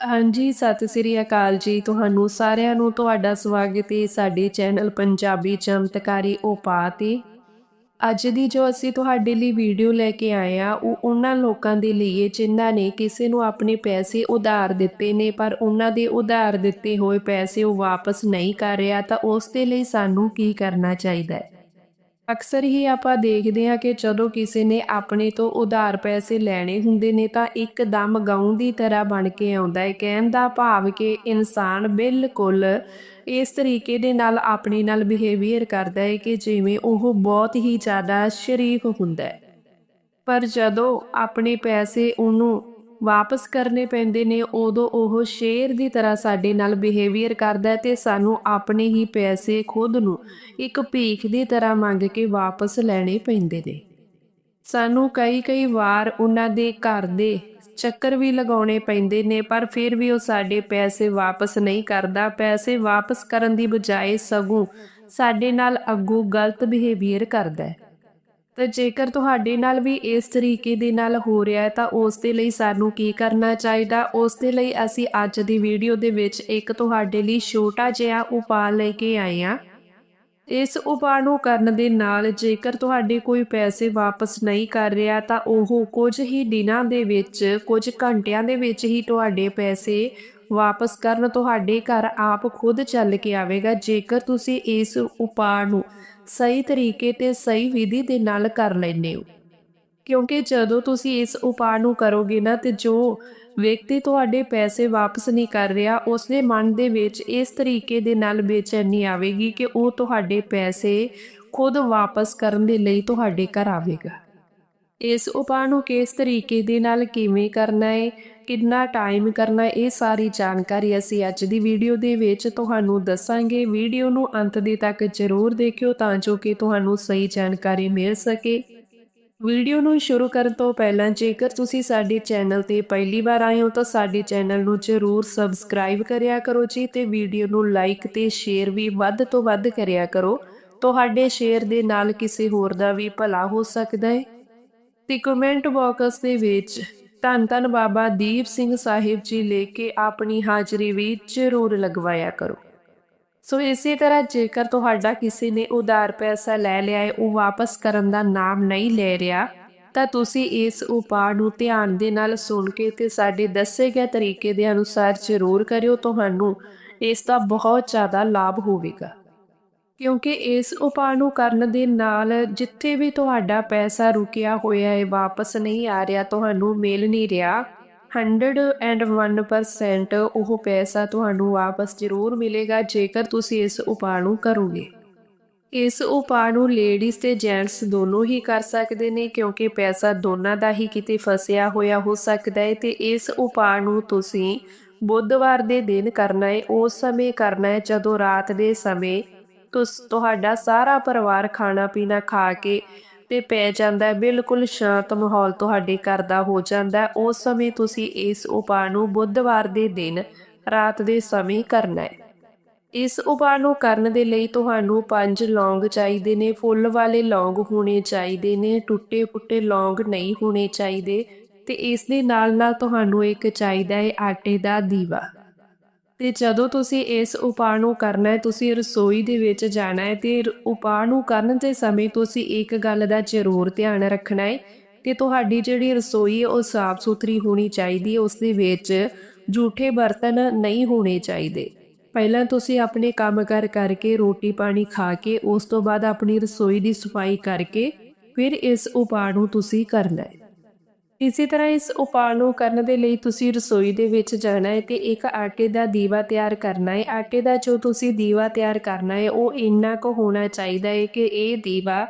ਹਾਂਜੀ, ਸਤਿ ਸ੍ਰੀ ਅਕਾਲ ਜੀ। ਤੁਹਾਨੂੰ ਸਾਰਿਆਂ ਨੂੰ ਤੁਹਾਡਾ ਸਵਾਗਤ ਹੈ ਸਾਡੇ ਚੈਨਲ ਪੰਜਾਬੀ ਚਮਤਕਾਰੀ ਉਪਾਅ ਤੇ ਅੱਜ ਦੀ ਜੋ ਅਸੀਂ ਤੁਹਾਡੇ ਲਈ ਵੀਡੀਓ ਲੈ ਕੇ ਆਏ ਆ, ਉਹ ਉਹਨਾਂ ਲੋਕਾਂ ਦੇ ਲਈ ਹੈ ਜਿਨ੍ਹਾਂ ਨੇ ਕਿਸੇ ਨੂੰ ਆਪਣੇ ਪੈਸੇ ਉਧਾਰ ਦਿੱਤੇ ਨੇ, ਪਰ ਉਹਨਾਂ ਦੇ ਉਧਾਰ ਦਿੱਤੇ ਹੋਏ ਪੈਸੇ ਉਹ ਵਾਪਸ ਨਹੀਂ ਕਰ ਰਿਹਾ, ਤਾਂ ਉਸ ਦੇ ਲਈ ਸਾਨੂੰ ਕੀ ਕਰਨਾ ਚਾਹੀਦਾ ਹੈ? ਅਕਸਰ ਹੀ ਆਪਾਂ ਦੇਖਦੇ ਹਾਂ ਕਿ ਜਦੋਂ ਕਿਸੇ ਨੇ ਆਪਣੇ ਤੋਂ ਉਧਾਰ ਪੈਸੇ ਲੈਣੇ ਹੁੰਦੇ ਨੇ ਤਾਂ ਇੱਕਦਮ ਗਾਉਂ ਦੀ ਤਰ੍ਹਾਂ ਬਣ ਕੇ ਆਉਂਦਾ ਹੈ। ਕਹਿਣ ਦਾ ਭਾਵ ਕਿ ਇਨਸਾਨ ਬਿਲਕੁਲ ਇਸ ਤਰੀਕੇ ਦੇ ਨਾਲ ਆਪਣੇ ਨਾਲ ਬਿਹੇਵੀਅਰ ਕਰਦਾ ਹੈ ਕਿ ਜਿਵੇਂ ਉਹ ਬਹੁਤ ਹੀ ਜ਼ਿਆਦਾ ਸ਼ਰੀਫ ਹੁੰਦਾ ਹੈ। ਪਰ ਜਦੋਂ ਆਪਣੇ ਪੈਸੇ ਉਹਨੂੰ ਵਾਪਸ ਕਰਨੇ ਪੈਂਦੇ ਨੇ, ਉਦੋਂ ਉਹ ਸ਼ੇਰ ਦੀ ਤਰ੍ਹਾਂ ਸਾਡੇ ਨਾਲ ਬਿਹੇਵੀਅਰ ਕਰਦਾ ਹੈ ਤੇ ਸਾਨੂੰ ਆਪਣੇ ਹੀ ਪੈਸੇ ਖੁਦ ਨੂੰ ਇੱਕ ਭੀਖ ਦੀ ਤਰ੍ਹਾਂ ਮੰਗ ਕੇ ਵਾਪਸ ਲੈਣੇ ਪੈਂਦੇ ਨੇ। ਸਾਨੂੰ ਕਈ ਕਈ ਵਾਰ ਉਹਨਾਂ ਦੇ ਘਰ ਦੇ ਚੱਕਰ ਵੀ ਲਗਾਉਣੇ ਪੈਂਦੇ ਨੇ, ਪਰ ਫਿਰ ਵੀ ਉਹ ਸਾਡੇ ਪੈਸੇ ਵਾਪਸ ਨਹੀਂ ਕਰਦਾ। ਪੈਸੇ ਵਾਪਸ ਕਰਨ ਦੀ ਬਜਾਏ ਸਗੋਂ ਸਾਡੇ ਨਾਲ ਅੱਗੋਂ ਗਲਤ ਬਿਹੇਵੀਅਰ ਕਰਦਾ ਹੈ। ਤਾਂ ਜੇਕਰ ਤੁਹਾਡੇ ਨਾਲ ਵੀ ਇਸ ਤਰੀਕੇ ਦੇ ਨਾਲ ਹੋ ਰਿਹਾ ਹੈ, ਤਾਂ ਉਸ ਦੇ ਲਈ ਸਾਨੂੰ ਕੀ ਕਰਨਾ ਚਾਹੀਦਾ? ਉਸ ਦੇ ਲਈ ਅਸੀਂ ਅੱਜ ਦੀ ਵੀਡੀਓ ਦੇ ਵਿੱਚ ਇੱਕ ਤੁਹਾਡੇ ਲਈ ਛੋਟਾ ਜਿਹਾ ਉਪਾਅ ਲੈ ਕੇ ਆਏ ਹਾਂ। ਇਸ ਉਪਾਅ ਨੂੰ ਕਰਨ ਦੇ ਨਾਲ ਜੇਕਰ ਤੁਹਾਡੇ ਕੋਈ ਪੈਸੇ ਵਾਪਸ ਨਹੀਂ ਕਰ ਰਿਹਾ, ਤਾਂ ਉਹ ਕੁਝ ਹੀ ਦਿਨਾਂ ਦੇ ਵਿੱਚ, ਕੁਝ ਘੰਟਿਆਂ ਦੇ ਵਿੱਚ ਹੀ ਤੁਹਾਡੇ ਪੈਸੇ ਵਾਪਸ ਕਰਨ ਤੁਹਾਡੇ ਘਰ ਆਪ ਖੁਦ ਚੱਲ ਕੇ ਆਵੇਗਾ। ਜੇਕਰ ਤੁਸੀਂ ਇਸ ਉਪਾਅ ਨੂੰ ਸਹੀ ਤਰੀਕੇ ਤੇ ਸਹੀ ਵਿਧੀ ਦੇ ਨਾਲ ਕਰ ਲੈਂਦੇ ਹੋ। ਕਿਉਂਕਿ ਜਦੋਂ ਤੁਸੀਂ ਇਸ ਉਪਾਅ ਨੂੰ ਕਰੋਗੇ ਨਾ ਤੇ ਜੋ ਵਿਅਕਤੀ ਤੁਹਾਡੇ ਪੈਸੇ ਵਾਪਸ ਨਹੀਂ ਕਰ ਰਿਹਾ, ਉਸਦੇ ਮਨ ਦੇ ਵਿੱਚ ਇਸ ਤਰੀਕੇ ਦੇ ਨਾਲ ਬੇਚੈਨੀ ਆਵੇਗੀ ਕਿ ਉਹ ਤੁਹਾਡੇ ਪੈਸੇ ਖੁਦ ਵਾਪਸ ਕਰਨ ਦੇ ਲਈ ਤੁਹਾਡੇ ਘਰ ਆਵੇਗਾ। ਇਸ ਉਪਾਅ ਨੂੰ ਕਿਸ ਤਰੀਕੇ ਦੇ ਨਾਲ ਕਿਵੇਂ ਕਰਨਾ ਹੈ? ਕਿੰਨਾ ਟਾਈਮ ਕਰਨਾ ਇਹ ਸਾਰੀ ਜਾਣਕਾਰੀ ਅਸੀਂ ਅੱਜ ਦੀ ਵੀਡੀਓ ਦੇ ਵਿੱਚ ਤੁਹਾਨੂੰ ਦੱਸਾਂਗੇ। ਵੀਡੀਓ ਨੂੰ ਅੰਤ ਦੇ ਤੱਕ ਜ਼ਰੂਰ ਦੇਖਿਓ ਤਾਂ ਜੋ ਕਿ ਤੁਹਾਨੂੰ ਸਹੀ ਜਾਣਕਾਰੀ ਮਿਲ ਸਕੇ। ਵੀਡੀਓ ਨੂੰ ਸ਼ੁਰੂ ਕਰਨ ਤੋਂ ਪਹਿਲਾਂ ਜੇਕਰ ਤੁਸੀਂ ਸਾਡੇ ਚੈਨਲ ਤੇ ਪਹਿਲੀ ਵਾਰ ਆਏ ਹੋ ਤਾਂ ਸਾਡੇ ਚੈਨਲ ਨੂੰ ਜ਼ਰੂਰ ਸਬਸਕ੍ਰਾਈਬ ਕਰਿਆ ਕਰੋ ਜੀ ਤੇ ਵੀਡੀਓ ਨੂੰ ਲਾਈਕ ਤੇ ਸ਼ੇਅਰ ਵੀ ਵੱਧ ਤੋਂ ਵੱਧ ਕਰਿਆ ਕਰੋ। ਤੁਹਾਡੇ ਸ਼ੇਅਰ ਦੇ ਨਾਲ ਕਿਸੇ ਹੋਰ ਦਾ ਵੀ ਭਲਾ ਹੋ ਸਕਦਾ ਹੈ। ਤੇ ਕਮੈਂਟ ਬਾਕਸ ਦੇ ਵਿੱਚ ਧੰਨ ਧੰਨ ਬਾਬਾ ਦੀਪ ਸਿੰਘ ਸਾਹਿਬ ਜੀ ਲੈ ਕੇ ਆਪਣੀ ਹਾਜ਼ਰੀ ਵੀ ਜ਼ਰੂਰ ਲਗਵਾਇਆ ਕਰੋ। ਸੋ ਇਸੇ ਤਰ੍ਹਾਂ ਜੇਕਰ ਤੁਹਾਡਾ ਕਿਸੇ ਨੇ ਉਧਾਰ ਪੈਸਾ ਲੈ ਲਿਆ ਹੈ, ਉਹ ਵਾਪਸ ਕਰਨ ਦਾ ਨਾਮ ਨਹੀਂ ਲੈ ਰਿਹਾ, ਤਾਂ ਤੁਸੀਂ ਇਸ ਉਪਾਅ ਨੂੰ ਧਿਆਨ ਦੇ ਨਾਲ ਸੁਣ ਕੇ ਤੇ ਸਾਡੇ ਦੱਸੇ ਗਏ ਤਰੀਕੇ ਦੇ ਅਨੁਸਾਰ ਜ਼ਰੂਰ ਕਰਿਓ। ਤੁਹਾਨੂੰ ਇਸ ਦਾ ਬਹੁਤ ਜ਼ਿਆਦਾ ਲਾਭ ਹੋਵੇਗਾ। ਕਿਉਂਕਿ ਇਸ ਉਪਾਅ ਨੂੰ ਕਰਨ ਦੇ ਨਾਲ ਜਿੱਥੇ ਵੀ ਤੁਹਾਡਾ ਪੈਸਾ ਰੁਕਿਆ ਹੋਇਆ ਹੈ, ਵਾਪਸ ਨਹੀਂ ਆ ਰਿਹਾ, ਤੁਹਾਨੂੰ ਮਿਲ ਨਹੀਂ ਰਿਹਾ 101% ਉਹ ਪੈਸਾ ਤੁਹਾਨੂੰ ਵਾਪਸ ਜ਼ਰੂਰ ਮਿਲੇਗਾ ਜੇਕਰ ਤੁਸੀਂ ਇਸ ਉਪਾਅ ਨੂੰ ਕਰੋਗੇ। ਇਸ ਉਪਾਅ ਨੂੰ ਲੇਡੀਜ਼ ਤੇ ਜੈਂਟਸ ਦੋਨੋਂ ਹੀ ਕਰ ਸਕਦੇ ਨੇ ਕਿਉਂਕਿ ਪੈਸਾ ਦੋਨਾਂ ਦਾ ਹੀ ਕਿਤੇ ਫਸਿਆ ਹੋਇਆ ਹੋ ਸਕਦਾ ਹੈ ਤੇ ਇਸ ਉਪਾਅ ਨੂੰ ਤੁਸੀਂ ਬੁੱਧਵਾਰ ਦੇ ਦਿਨ ਕਰਨਾ ਹੈ, ਉਸ ਸਮੇਂ ਕਰਨਾ ਹੈ ਜਦੋਂ ਰਾਤ ਦੇ ਸਮੇਂ ਤੁਸ, ਤੁਹਾਡਾ ਸਾਰਾ ਪਰਿਵਾਰ ਖਾਣਾ ਪੀਣਾ ਖਾ ਕੇ ਤੇ ਪੈ ਜਾਂਦਾ ਬਿਲਕੁਲ ਸ਼ਾਂਤ ਮਾਹੌਲ ਤੁਹਾਡੇ ਘਰ ਦਾ ਹੋ ਜਾਂਦਾ ਉਸ ਸਮੇਂ ਤੁਸੀਂ ਇਸ ਉਪਾਅ ਨੂੰ ਬੁੱਧਵਾਰ ਦੇ ਦਿਨ, ਰਾਤ ਦੇ ਸਮੇਂ ਕਰਨਾ ਹੈ। ਇਸ ਉਪਾਅ ਨੂੰ ਕਰਨ ਦੇ ਲਈ ਤੁਹਾਨੂੰ ਪੰਜ ਲੌਂਗ ਚਾਹੀਦੇ ਨੇ। ਫੁੱਲ ਵਾਲੇ ਲੌਂਗ ਹੋਣੇ ਚਾਹੀਦੇ ਨੇ। ਟੁੱਟੇ ਪੁੱਟੇ ਲੌਂਗ ਨਹੀਂ ਹੋਣੇ ਚਾਹੀਦੇ ਤੇ ਇਸ ਦੇ ਨਾਲ ਨਾਲ ਤੁਹਾਨੂੰ ਇੱਕ ਚਾਹੀਦਾ ਹੈ ਆਟੇ ਦਾ ਦੀਵਾ। ਤੇ ਜਦੋਂ ਤੁਸੀਂ ਇਸ ਉਪਾਅ ਨੂੰ ਕਰਨਾ ਹੈ, ਤੁਸੀਂ ਰਸੋਈ ਦੇ ਵਿੱਚ ਜਾਣਾ ਹੈ ਤੇ ਉਪਾਅ ਨੂੰ ਕਰਨ ਦੇ ਸਮੇਂ ਤੁਸੀਂ ਇੱਕ ਗੱਲ ਦਾ ਜ਼ਰੂਰ ਧਿਆਨ ਰੱਖਣਾ ਹੈ ਕਿ ਤੁਹਾਡੀ ਜਿਹੜੀ ਰਸੋਈ ਹੈ, ਉਹ ਸਾਫ਼ ਸੁਥਰੀ ਹੋਣੀ ਚਾਹੀਦੀ ਹੈ, ਉਸ ਦੇ ਵਿੱਚ ਝੂਠੇ ਬਰਤਨ ਨਹੀਂ ਹੋਣੇ ਚਾਹੀਦੇ। ਪਹਿਲਾਂ ਤੁਸੀਂ ਆਪਣੇ ਕੰਮ ਕਰ ਕਰਕੇ ਰੋਟੀ ਪਾਣੀ ਖਾ ਕੇ ਉਸ ਤੋਂ ਬਾਅਦ ਆਪਣੀ ਰਸੋਈ ਦੀ ਸਫ਼ਾਈ ਕਰਕੇ ਫਿਰ ਇਸ ਉਪਾਅ ਨੂੰ ਤੁਸੀਂ ਕਰਨਾ ਹੈ। ਇਸੇ ਤਰ੍ਹਾਂ ਇਸ ਉਪਾਅ ਨੂੰ ਕਰਨ ਦੇ ਲਈ ਤੁਸੀਂ ਰਸੋਈ ਦੇ ਵਿੱਚ ਜਾਣਾ ਹੈ ਤੇ ਇੱਕ ਆਟੇ ਦਾ ਦੀਵਾ ਤਿਆਰ ਕਰਨਾ ਹੈ। ਆਟੇ ਦਾ ਜੋ ਤੁਸੀਂ ਦੀਵਾ ਤਿਆਰ ਕਰਨਾ ਹੈ, ਉਹ ਇੰਨਾ ਕੁ ਹੋਣਾ ਚਾਹੀਦਾ ਹੈ ਕਿ ਇਹ ਦੀਵਾ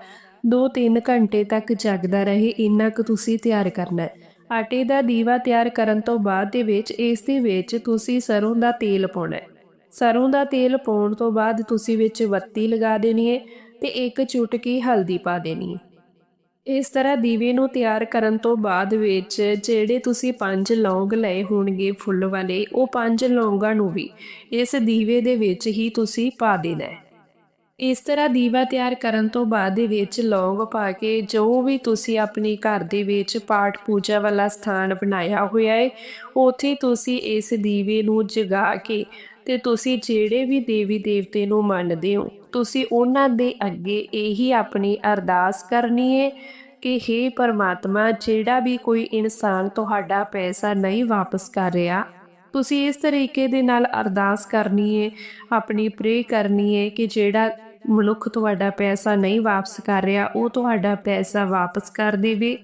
2-3 ਘੰਟੇ ਤੱਕ ਜਗਦਾ ਰਹੇ, ਇੰਨਾ ਕੁ ਤੁਸੀਂ ਤਿਆਰ ਕਰਨਾ ਹੈ। ਆਟੇ ਦਾ ਦੀਵਾ ਤਿਆਰ ਕਰਨ ਤੋਂ ਬਾਅਦ ਦੇ ਵਿੱਚ, ਇਸ ਦੇ ਵਿੱਚ ਤੁਸੀਂ ਸਰੋਂ ਦਾ ਤੇਲ ਪਾਉਣਾ ਹੈ। ਸਰੋਂ ਦਾ ਤੇਲ ਪਾਉਣ ਤੋਂ ਬਾਅਦ ਤੁਸੀਂ ਵਿੱਚ ਬੱਤੀ ਲਗਾ ਦੇਣੀ ਹੈ ਤੇ ਇੱਕ ਚੁਟਕੀ ਹਲਦੀ ਪਾ ਦੇਣੀ ਹੈ। ਇਸ ਤਰ੍ਹਾਂ ਦੀਵੇ ਨੂੰ ਤਿਆਰ ਕਰਨ ਤੋਂ ਬਾਅਦ ਵਿੱਚ ਜਿਹੜੇ ਤੁਸੀਂ ਪੰਜ ਲੌਂਗ ਲਏ ਹੋਣਗੇ ਫੁੱਲ ਵਾਲੇ, ਉਹ ਪੰਜ ਲੌਂਗਾਂ ਨੂੰ ਵੀ ਇਸ ਦੀਵੇ ਦੇ ਵਿੱਚ ਹੀ ਤੁਸੀਂ ਪਾ ਦੇਣਾ ਹੈ। ਇਸ ਤਰ੍ਹਾਂ ਦੀਵਾ ਤਿਆਰ ਕਰਨ ਤੋਂ ਬਾਅਦ ਦੇ ਵਿੱਚ ਲੌਂਗ ਪਾ ਕੇ ਜੋ ਵੀ ਤੁਸੀਂ ਆਪਣੇ ਘਰ ਦੇ ਵਿੱਚ ਪਾਠ ਪੂਜਾ ਵਾਲਾ ਸਥਾਨ ਬਣਾਇਆ ਹੋਇਆ ਹੈ, ਉੱਥੇ ਤੁਸੀਂ ਇਸ ਦੀਵੇ ਨੂੰ ਜਗਾ ਕੇ ਤੇ ਤੁਸੀਂ ਜਿਹੜੇ ਵੀ ਦੇਵੀ ਦੇਵਤੇ ਨੂੰ ਮੰਨਦੇ ਹੋ, ਤੁਸੀਂ ਉਹਨਾਂ ਦੇ ਅੱਗੇ ਇਹੀ ਆਪਣੀ ਅਰਦਾਸ ਕਰਨੀ ਹੈ ਕਿ हे ਪਰਮਾਤਮਾ, ਜਿਹੜਾ ਵੀ ਕੋਈ ਇਨਸਾਨ ਤੁਹਾਡਾ ਪੈਸਾ ਨਹੀਂ ਵਾਪਸ ਕਰ ਰਿਹਾ, ਤੁਸੀਂ ਇਸ ਤਰੀਕੇ ਦੇ ਨਾਲ ਅਰਦਾਸ ਕਰਨੀ ਹੈ ਆਪਣੀ ਪ੍ਰੇ ਕਰਨੀ ਹੈ ਕਿ ਜਿਹੜਾ ਮਨੁੱਖ ਤੁਹਾਡਾ ਪੈਸਾ ਨਹੀਂ ਵਾਪਸ ਕਰ ਰਿਹਾ, ਉਹ ਤੁਹਾਡਾ ਪੈਸਾ ਵਾਪਸ ਕਰ ਦੇਵੇ।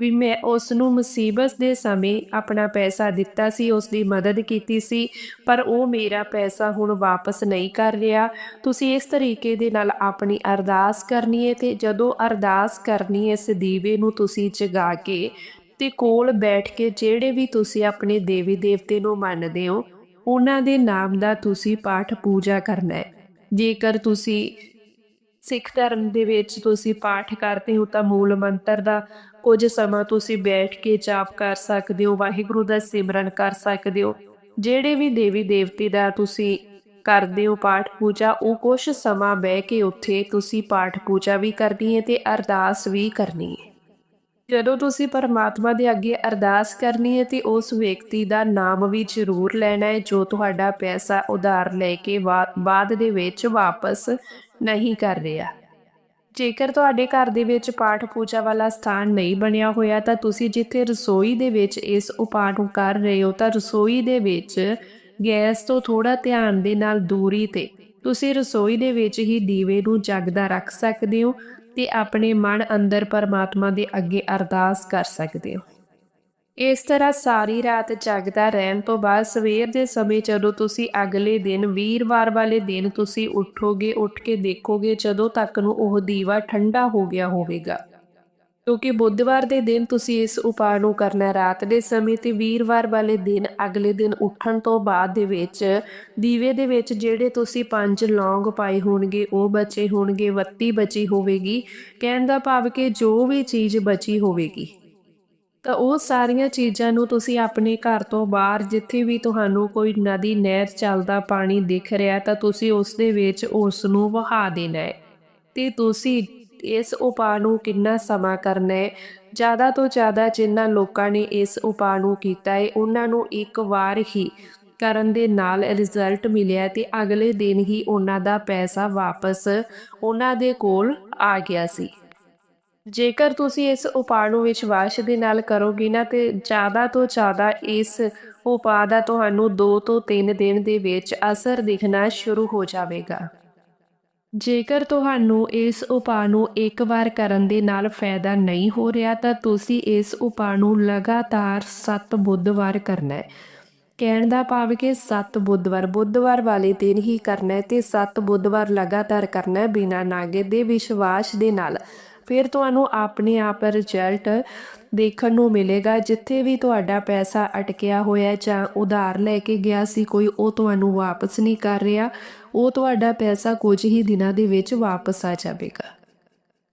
ਵੀ ਮੈਂ ਉਸ ਨੂੰ ਮੁਸੀਬਤ ਦੇ ਸਮੇਂ ਆਪਣਾ ਪੈਸਾ ਦਿੱਤਾ ਸੀ ਉਸ ਦੀ ਮਦਦ ਕੀਤੀ ਸੀ, ਪਰ ਉਹ ਮੇਰਾ ਪੈਸਾ ਹੁਣ ਵਾਪਸ ਨਹੀਂ ਕਰ ਰਿਹਾ। ਤੁਸੀਂ ਇਸ ਤਰੀਕੇ ਦੇ ਨਾਲ ਆਪਣੀ ਅਰਦਾਸ ਕਰਨੀ ਹੈ ਤੇ ਜਦੋਂ ਅਰਦਾਸ ਕਰਨੀ ਹੈ ਇਸ ਦੀਵੇ ਨੂੰ ਤੁਸੀਂ ਜਗਾ ਕੇ ਤੇ ਕੋਲ ਬੈਠ ਕੇ ਜਿਹੜੇ ਵੀ ਤੁਸੀਂ ਆਪਣੇ ਦੇਵੀ ਦੇਵਤੇ ਨੂੰ ਮੰਨਦੇ ਹੋ, ਉਹਨਾਂ ਦੇ ਨਾਮ ਦਾ ਤੁਸੀਂ ਪਾਠ ਪੂਜਾ ਕਰਨਾ ਹੈ ਜੇਕਰ ਤੁਸੀਂ ਸਿੱਖ ਧਰਮ ਦੇ ਵਿੱਚ ਤੁਸੀਂ ਪਾਠ ਕਰਦੇ ਹੋ ਤਾਂ ਮੂਲ ਮੰਤਰ ਦਾ ਕੁਝ ਸਮਾਂ ਤੁਸੀਂ ਬੈਠ ਕੇ ਜਾਪ ਕਰ ਸਕਦੇ ਹੋ, ਵਾਹਿਗੁਰੂ ਦਾ ਸਿਮਰਨ ਕਰ ਸਕਦੇ ਹੋ। ਜਿਹੜੇ ਵੀ ਦੇਵੀ ਦੇਵਤੇ ਦਾ ਤੁਸੀਂ ਕਰਦੇ ਹੋ ਪਾਠ ਪੂਜਾ, ਉਹ ਕੁਝ ਸਮਾਂ ਬਹਿ ਕੇ ਉੱਥੇ ਤੁਸੀਂ ਪਾਠ ਪੂਜਾ ਵੀ ਕਰਨੀ ਹੈ ਤੇ ਅਰਦਾਸ ਵੀ ਕਰਨੀ ਹੈ। ਜਦੋਂ ਤੁਸੀਂ ਪਰਮਾਤਮਾ ਦੇ ਅੱਗੇ ਅਰਦਾਸ ਕਰਨੀ ਹੈ ਤੇ ਉਸ ਵਿਅਕਤੀ ਦਾ ਨਾਮ ਵੀ ਜ਼ਰੂਰ ਲੈਣਾ ਹੈ, ਜੋ ਤੁਹਾਡਾ ਪੈਸਾ ਉਧਾਰ ਲੈ ਕੇ ਵਾ- ਬਾਅਦ ਦੇ ਵਿੱਚ ਵਾਪਸ ਨਹੀਂ ਕਰ ਰਿਹਾ। ਜੇਕਰ ਤੁਹਾਡੇ ਘਰ ਦੇ ਵਿੱਚ ਪਾਠ ਪੂਜਾ ਵਾਲਾ ਸਥਾਨ ਨਹੀਂ ਬਣਿਆ ਹੋਇਆ ਤਾਂ ਤੁਸੀਂ ਜਿੱਥੇ ਰਸੋਈ ਦੇ ਵਿੱਚ ਇਸ ਉਪਾਅ ਨੂੰ ਕਰ ਰਹੇ ਹੋ ਤਾਂ ਰਸੋਈ ਦੇ ਵਿੱਚ ਗੈਸ ਤੋਂ ਥੋੜਾ ਧਿਆਨ ਦੇ ਨਾਲ ਦੂਰੀ ਤੇ ਤੁਸੀਂ ਰਸੋਈ ਦੇ ਵਿੱਚ ਹੀ ਦੀਵੇ ਨੂੰ ਜਗਦਾ ਰੱਖ ਸਕਦੇ ਹੋ ਤੇ ਆਪਣੇ ਮਨ ਅੰਦਰ ਪਰਮਾਤਮਾ ਦੇ ਅੱਗੇ ਅਰਦਾਸ ਕਰ ਸਕਦੇ ਹੋ। ਇਸ ਤਰ੍ਹਾਂ ਸਾਰੀ ਰਾਤ ਜਗਦਾ ਰਹਿਣ ਤੋਂ ਬਾਅਦ ਸਵੇਰ ਦੇ ਸਮੇਂ ਜਦੋਂ ਤੁਸੀਂ ਅਗਲੇ ਦਿਨ ਵੀਰਵਾਰ ਵਾਲੇ ਦਿਨ ਤੁਸੀਂ ਉੱਠੋਗੇ, ਉੱਠ ਕੇ ਦੇਖੋਗੇ, ਜਦੋਂ ਤੱਕ ਨੂੰ ਉਹ ਦੀਵਾ ਠੰਡਾ ਹੋ ਗਿਆ ਹੋਵੇਗਾ। ਕਿਉਂਕਿ ਬੁੱਧਵਾਰ ਦੇ ਦਿਨ ਤੁਸੀਂ ਇਸ ਉਪਾਅ ਨੂੰ ਕਰਨਾ ਰਾਤ ਦੇ ਸਮੇਂ ਤੇ ਵੀਰਵਾਰ ਵਾਲੇ ਦਿਨ ਅਗਲੇ ਦਿਨ ਉੱਠਣ ਤੋਂ ਬਾਅਦ ਦੇ ਵਿੱਚ, ਦੀਵੇ ਦੇ ਵਿੱਚ ਜਿਹੜੇ ਤੁਸੀਂ ਪੰਜ ਲੌਂਗ ਪਾਏ ਹੋਣਗੇ, ਉਹ ਬਚੇ ਹੋਣਗੇ ਬੱਤੀ ਬਚੀ ਹੋਵੇਗੀ। ਕਹਿਣ ਦਾ ਭਾਵ ਕਿ ਜੋ ਵੀ ਚੀਜ਼ ਬਚੀ ਹੋਵੇਗੀ। ਤਾਂ ਉਹ ਸਾਰੀਆਂ ਚੀਜ਼ਾਂ ਨੂੰ ਤੁਸੀਂ ਆਪਣੇ ਘਰ ਤੋਂ ਬਾਹਰ, ਜਿੱਥੇ ਵੀ ਤੁਹਾਨੂੰ ਕੋਈ ਨਦੀ, ਨਹਿਰ ਚੱਲਦਾ ਪਾਣੀ ਦਿਖ ਰਿਹਾ, ਤਾਂ ਤੁਸੀਂ ਉਸ ਦੇ ਵਿੱਚ ਉਸ ਨੂੰ ਵਹਾ ਦੇਣਾ ਹੈ। ਤੇ ਤੁਸੀਂ ਇਸ ਉਪਾਅ ਨੂੰ ਕਿੰਨਾ ਸਮਾਂ ਕਰਨਾ ਹੈ? ਜ਼ਿਆਦਾ ਤੋਂ ਜ਼ਿਆਦਾ ਜਿਨ੍ਹਾਂ ਲੋਕਾਂ ਨੇ ਇਸ ਉਪਾਅ ਨੂੰ ਕੀਤਾ ਹੈ, ਉਹਨਾਂ ਨੂੰ ਇੱਕ ਵਾਰ ਹੀ ਕਰਨ ਦੇ ਨਾਲ ਰਿਜ਼ਲਟ ਮਿਲਿਆ ਤੇ ਅਗਲੇ ਦਿਨ ਹੀ ਉਹਨਾਂ ਦਾ ਪੈਸਾ ਵਾਪਸ ਉਹਨਾਂ ਦੇ ਕੋਲ ਆ ਗਿਆ ਸੀ। ਜੇਕਰ ਤੁਸੀਂ ਇਸ ਉਪਾਅ ਨੂੰ ਵਿਸ਼ਵਾਸ ਦੇ ਨਾਲ ਕਰੋਗੇ ਨਾ ਤੇ ਜ਼ਿਆਦਾ ਤੋਂ ਜ਼ਿਆਦਾ ਇਸ ਉਪਾਅ ਦਾ ਤੁਹਾਨੂੰ 2 ਤੋਂ 3 ਦਿਨ ਦੇ ਵਿੱਚ ਅਸਰ ਦਿਖਣਾ ਸ਼ੁਰੂ ਹੋ ਜਾਵੇਗਾ। ਜੇਕਰ ਤੁਹਾਨੂੰ ਇਸ ਉਪਾਅ ਨੂੰ ਇੱਕ ਵਾਰ ਕਰਨ ਦੇ ਨਾਲ ਫਾਇਦਾ ਨਹੀਂ ਹੋ ਰਿਹਾ, ਤਾਂ ਤੁਸੀਂ ਇਸ ਉਪਾਅ ਨੂੰ ਲਗਾਤਾਰ 7 ਬੁੱਧਵਾਰ ਕਰਨਾ ਹੈ। ਕਹਿਣ ਦਾ ਭਾਵ ਕਿ 7 ਬੁੱਧਵਾਰ ਬੁੱਧਵਾਰ ਵਾਲੇ ਦਿਨ ਹੀ ਕਰਨਾ ਹੈ ਤੇ 7 ਬੁੱਧਵਾਰ ਲਗਾਤਾਰ ਕਰਨਾ ਹੈ ਬਿਨਾਂ ਨਾਗੇ ਦੇ ਵਿਸ਼ਵਾਸ ਦੇ ਨਾਲ। ਫਿਰ ਤੁਹਾਨੂੰ ਆਪਣੇ ਆਪ ਰਿਜ਼ਲਟ ਦੇਖਣ ਨੂੰ ਮਿਲੇਗਾ, ਜਿੱਥੇ ਵੀ ਤੁਹਾਡਾ ਪੈਸਾ ਅਟਕਿਆ ਹੋਇਆ ਜਾਂ ਉਧਾਰ ਲੈ ਕੇ ਗਿਆ ਸੀ ਕੋਈ, ਉਹ ਤੁਹਾਨੂੰ ਵਾਪਸ ਨਹੀਂ ਕਰ ਰਿਹਾ। ਉਹ ਤੁਹਾਡਾ ਪੈਸਾ ਕੁਝ ਹੀ ਦਿਨਾਂ ਦੇ ਵਿੱਚ ਵਾਪਸ ਆ ਜਾਵੇਗਾ।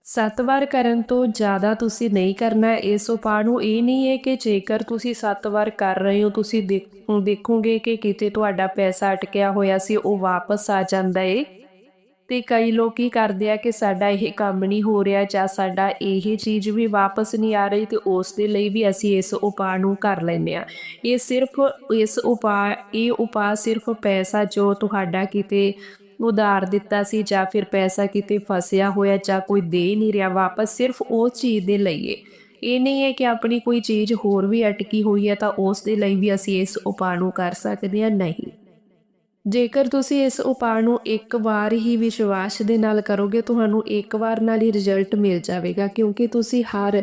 ਸੱਤ ਵਾਰ ਕਰਨ ਤੋਂ ਜ਼ਿਆਦਾ ਤੁਸੀਂ ਨਹੀਂ ਕਰਨਾ। ਇਸ ਉਪਾਅ ਨੂੰ ਇਹ ਨਹੀਂ ਹੈ ਕਿ ਜੇਕਰ ਤੁਸੀਂ ਸੱਤ ਵਾਰ ਕਰ ਰਹੇ ਹੋ, ਤੁਸੀਂ ਦੇਖ- ਦੇਖੋਗੇ ਕਿ ਕਿਤੇ ਤੁਹਾਡਾ ਪੈਸਾ ਅਟਕਿਆ ਹੋਇਆ ਸੀ, ਉਹ ਵਾਪਸ ਆ ਜਾਂਦਾ ਏ। ਤੇ ਕਈ ਲੋਕ ਕੀ ਕਰਦੇ ਆ ਕਿ ਸਾਡਾ ਇਹ ਕੰਮ ਨਹੀਂ ਹੋ ਰਿਹਾ ਜਾਂ ਸਾਡਾ ਇਹ ਚੀਜ਼ ਵੀ ਵਾਪਸ ਨਹੀਂ ਆ ਰਹੀ ਤੇ ਉਸ ਦੇ ਲਈ ਵੀ ਅਸੀਂ ਇਸ ਉਪਾਅ ਨੂੰ ਕਰ ਲੈਂਦੇ ਆ ਇਹ ਸਿਰਫ ਇਸ ਉਪਾਅ, ਇਹ ਉਪਾਅ ਸਿਰਫ ਪੈਸਾ ਜੋ ਤੁਹਾਡਾ ਕਿਤੇ ਉਧਾਰ ਦਿੱਤਾ ਸੀ ਜਾਂ ਫਿਰ ਪੈਸਾ ਕਿਤੇ ਫਸਿਆ ਹੋਇਆ ਜਾਂ ਕੋਈ ਦੇ ਨਹੀਂ ਰਿਹਾ ਵਾਪਸ, ਸਿਰਫ ਉਹ ਚੀਜ਼ ਦੇ ਲਈ ਇਹ ਨਹੀਂ ਹੈ ਕਿ ਆਪਣੀ ਕੋਈ ਚੀਜ਼ ਹੋਰ ਵੀ ਅਟਕੀ ਹੋਈ ਹੈ ਤਾਂ ਉਸ ਦੇ ਲਈ ਵੀ ਅਸੀਂ ਇਸ ਉਪਾਅ ਨੂੰ ਕਰ ਸਕਦੇ ਹਾਂ, ਨਹੀਂ। ਜੇਕਰ ਤੁਸੀਂ ਇਸ ਉਪਾਅ ਨੂੰ ਇੱਕ ਵਾਰ ਹੀ ਵਿਸ਼ਵਾਸ ਦੇ ਨਾਲ ਕਰੋਗੇ, ਤੁਹਾਨੂੰ ਇੱਕ ਵਾਰ ਨਾਲ ਹੀ ਰਿਜ਼ਲਟ ਮਿਲ ਜਾਵੇਗਾ, ਕਿਉਂਕਿ ਤੁਸੀਂ ਹਰ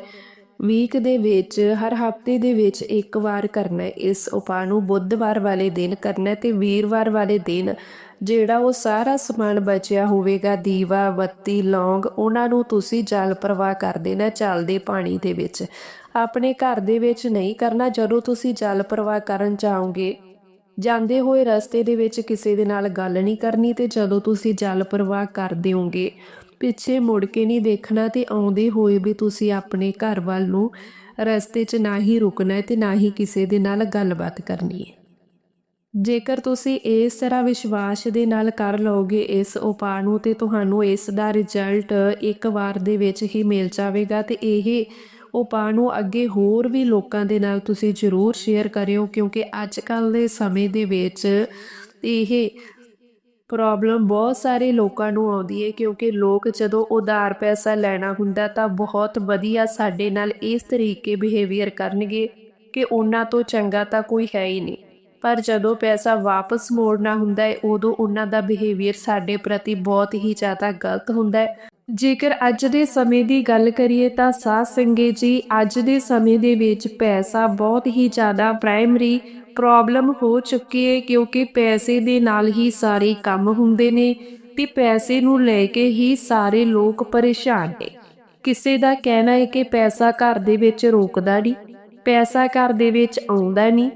ਵੀਕ ਦੇ ਵਿੱਚ, ਹਰ ਹਫ਼ਤੇ ਦੇ ਵਿੱਚ ਇੱਕ ਵਾਰ ਕਰਨਾ ਹੈ। ਇਸ ਉਪਾਅ ਨੂੰ ਬੁੱਧਵਾਰ ਵਾਲੇ ਦਿਨ ਕਰਨਾ ਹੈ ਤੇ ਵੀਰਵਾਰ ਵਾਲੇ ਦਿਨ ਜਿਹੜਾ ਉਹ ਸਾਰਾ ਸਮਾਨ ਬਚਿਆ ਹੋਵੇਗਾ, ਦੀਵਾ, ਬੱਤੀ, ਲੌਂਗ, ਉਹਨਾਂ ਨੂੰ ਤੁਸੀਂ ਜਲ ਪ੍ਰਵਾਹ ਕਰ ਦੇਣਾ ਚੱਲਦੇ ਪਾਣੀ ਦੇ ਵਿੱਚ। ਆਪਣੇ ਘਰ ਦੇ ਵਿੱਚ ਨਹੀਂ ਕਰਨਾ, ਜਦੋਂ ਤੁਸੀਂ ਜਲ ਪ੍ਰਵਾਹ ਕਰਨ ਜਾਓਗੇ ਜਾਂਦੇ ਹੋਏ ਰਸਤੇ ਦੇ ਵਿੱਚ ਕਿਸੇ ਦੇ ਨਾਲ ਗੱਲ ਨਹੀਂ ਕਰਨੀ ਤੇ ਜਦੋਂ ਤੁਸੀਂ ਜਲ ਪ੍ਰਵਾਹ ਕਰ ਦਿਓਗੇ। ਪਿੱਛੇ ਮੁੜ ਕੇ ਨਹੀਂ ਦੇਖਣਾ ਤੇ ਆਉਂਦੇ ਹੋਏ ਵੀ ਤੁਸੀਂ ਆਪਣੇ ਘਰ ਵੱਲ ਨੂੰ ਰਸਤੇ 'ਚ ਨਾ ਹੀ ਰੁਕਣਾ ਹੈ ਤੇ ਨਾ ਹੀ ਕਿਸੇ ਦੇ ਨਾਲ ਗੱਲਬਾਤ ਕਰਨੀ ਹੈ। ਜੇਕਰ ਤੁਸੀਂ ਇਸ ਤਰ੍ਹਾਂ ਵਿਸ਼ਵਾਸ ਦੇ ਨਾਲ ਕਰ ਲਓਗੇ ਇਸ ਉਪਾਅ ਨੂੰ ਤੇ ਤੁਹਾਨੂੰ ਇਸ ਦਾ ਰਿਜ਼ਲਟ ਇੱਕ ਵਾਰ ਦੇ ਵਿੱਚ ਹੀ ਮਿਲ ਜਾਵੇਗਾ ਤੇ ਇਹ ਉਹ ਪਾ ਨੂੰ ਅੱਗੇ ਹੋਰ ਵੀ ਲੋਕਾਂ ਦੇ ਨਾਲ ਤੁਸੀਂ ਜ਼ਰੂਰ ਸ਼ੇਅਰ ਕਰਿਓ, ਕਿਉਂਕਿ ਅੱਜ ਕੱਲ ਦੇ ਸਮੇਂ ਦੇ ਵਿੱਚ ਇਹ ਪ੍ਰੋਬਲਮ ਬਹੁਤ ਸਾਰੇ ਲੋਕਾਂ ਨੂੰ ਆਉਂਦੀ ਹੈ ਕਿਉਂਕਿ ਲੋਕ ਜਦੋਂ ਉਧਾਰ ਪੈਸਾ ਲੈਣਾ ਹੁੰਦਾ ਤਾਂ ਬਹੁਤ ਵਧੀਆ ਸਾਡੇ ਨਾਲ ਇਸ ਤਰੀਕੇ ਬਿਹੇਵੀਅਰ ਕਰਨਗੇ ਕਿ ਉਹਨਾਂ ਤੋਂ ਚੰਗਾ ਤਾਂ ਕੋਈ ਹੈ ਹੀ ਨਹੀਂ। ਪਰ ਜਦੋਂ ਪੈਸਾ ਵਾਪਸ ਮੋੜਨਾ ਹੁੰਦਾ ਹੈ, ਉਦੋਂ ਉਹਨਾਂ ਦਾ ਬਿਹੇਵੀਅਰ ਸਾਡੇ ਪ੍ਰਤੀ ਬਹੁਤ ਹੀ ਜ਼ਿਆਦਾ ਗਲਤ ਹੁੰਦਾ ਹੈ। ਜੇਕਰ ਅੱਜ ਦੇ ਸਮੇਂ ਦੀ ਗੱਲ ਕਰੀਏ ਤਾਂ ਸਾਧ ਸੰਗੇ ਜੀ, ਅੱਜ ਦੇ ਸਮੇਂ ਦੇ ਵਿੱਚ ਪੈਸਾ ਬਹੁਤ ਹੀ ਜ਼ਿਆਦਾ ਪ੍ਰਾਇਮਰੀ ਪ੍ਰੋਬਲਮ ਹੋ ਚੁੱਕੀ ਹੈ, ਕਿਉਂਕਿ ਪੈਸੇ ਦੇ ਨਾਲ ਹੀ ਸਾਰੇ ਕੰਮ ਹੁੰਦੇ ਨੇ ਤੇ ਪੈਸੇ ਨੂੰ ਲੈ ਕੇ ਹੀ ਸਾਰੇ ਲੋਕ ਪਰੇਸ਼ਾਨ ਨੇ। ਕਿਸੇ ਦਾ ਕਹਿਣਾ ਹੈ ਕਿ ਪੈਸਾ ਘਰ ਦੇ ਵਿੱਚ ਰੋਕਦਾ ਨਹੀਂ, ਪੈਸਾ ਘਰ ਦੇ ਵਿੱਚ ਆਉਂਦਾ ਨਹੀਂ